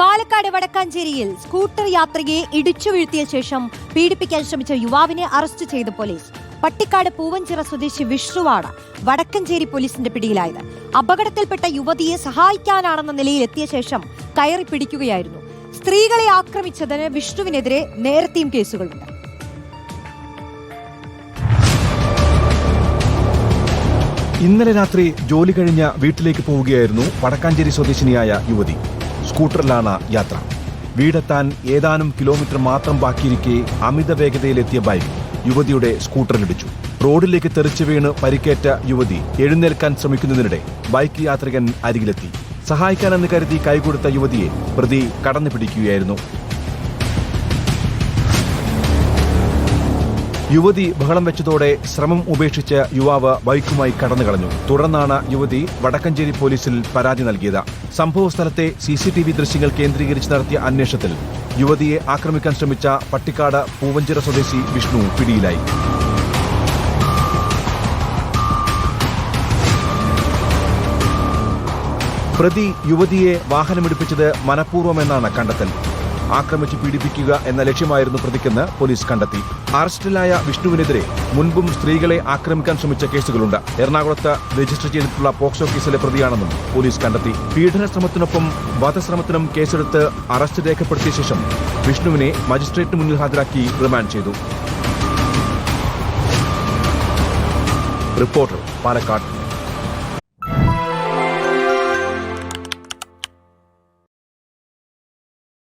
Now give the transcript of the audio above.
Palakkad വടക്കാഞ്ചേരിയിൽ scooter യാത്രികയെ ഇടിച്ചു വീഴ്ത്തിയ ശേഷം പീഡിപ്പിക്കാൻ ശ്രമിച്ച യുവാവിനെ അറസ്റ്റ് ചെയ്ത പോലീസ്. പട്ടിക്കാട് പൂവഞ്ചിറ സ്വദേശി വിഷ്ണുവാണ് വടക്കഞ്ചേരി പോലീസിന്റെ പിടിയിലായത്. അപകടത്തിൽപ്പെട്ട യുവതിയെ സഹായിക്കാനാണെന്ന നിലയിൽ എത്തിയ ശേഷം കയറി പിടിക്കുകയായിരുന്നു. സ്ത്രീകളെ ആക്രമിച്ചതിന് വിഷ്ണുവിനെതിരെ നേരത്തെയും കേസുകളുണ്ട്. ഇന്നലെ രാത്രി ജോലി കഴിഞ്ഞ വീട്ടിലേക്ക് പോവുകയായിരുന്നു വടക്കാഞ്ചേരി സ്വദേശിനിയായ യുവതി. സ്കൂട്ടറിലാണ് യാത്ര. വീടെത്താൻ ഏതാനും കിലോമീറ്റർ മാത്രം ബാക്കിയിരിക്കെ അമിത വേഗതയിലെത്തിയ ബൈക്ക് യുവതിയുടെ സ്കൂട്ടറിലിടിച്ചു റോഡിലേക്ക് തെറിച്ചു വീണ് പരിക്കേറ്റ യുവതി എഴുന്നേൽക്കാൻ ശ്രമിക്കുന്നതിനിടെ ബൈക്ക് യാത്രികൻ അരികിലെത്തി. സഹായിക്കാനെന്ന് കരുതി കൈകൊടുത്ത യുവതിയെ പ്രതി കടന്നു പിടിക്കുകയായിരുന്നു. യുവതി ബഹളം വെച്ചതോടെ ശ്രമം ഉപേക്ഷിച്ച് യുവാവ് ബൈക്കുമായി കടന്നു കളഞ്ഞു. തുടർന്നാണ് യുവതി വടക്കഞ്ചേരി പോലീസിൽ പരാതി നൽകിയത്. സംഭവസ്ഥലത്തെ സി സി ടി വി ദൃശ്യങ്ങൾ കേന്ദ്രീകരിച്ച് നടത്തിയ അന്വേഷണത്തിൽ യുവതിയെ ആക്രമിക്കാൻ ശ്രമിച്ച പട്ടിക്കാട് പൂവഞ്ചിറ സ്വദേശി വിഷ്ണു പിടിയിലായി. പ്രതി യുവതിയെ വാഹനമെടുപ്പിച്ചത് മനഃപൂർവമെന്നാണ് കണ്ടെത്തൽ. ആക്രമിച്ച് പീഡിപ്പിക്കുക എന്ന ലക്ഷ്യമായിരുന്നു പ്രതിക്കെന്ന് പോലീസ് കണ്ടെത്തി. അറസ്റ്റിലായ വിഷ്ണുവിനെതിരെ മുൻപും സ്ത്രീകളെ ആക്രമിക്കാൻ ശ്രമിച്ച കേസുകളുണ്ട്. എറണാകുളത്ത് രജിസ്റ്റർ ചെയ്തിട്ടുള്ള പോക്സോ കേസിലെ പ്രതിയാണെന്നും പോലീസ് കണ്ടെത്തി. പീഡന ശ്രമത്തിനൊപ്പം വധശ്രമത്തിനും കേസെടുത്ത് അറസ്റ്റ് രേഖപ്പെടുത്തിയ ശേഷം വിഷ്ണുവിനെ മജിസ്ട്രേറ്റിന് മുന്നിൽ ഹാജരാക്കി റിമാൻഡ് ചെയ്തു. റിപ്പോർട്ടർ പാലക്കാട്.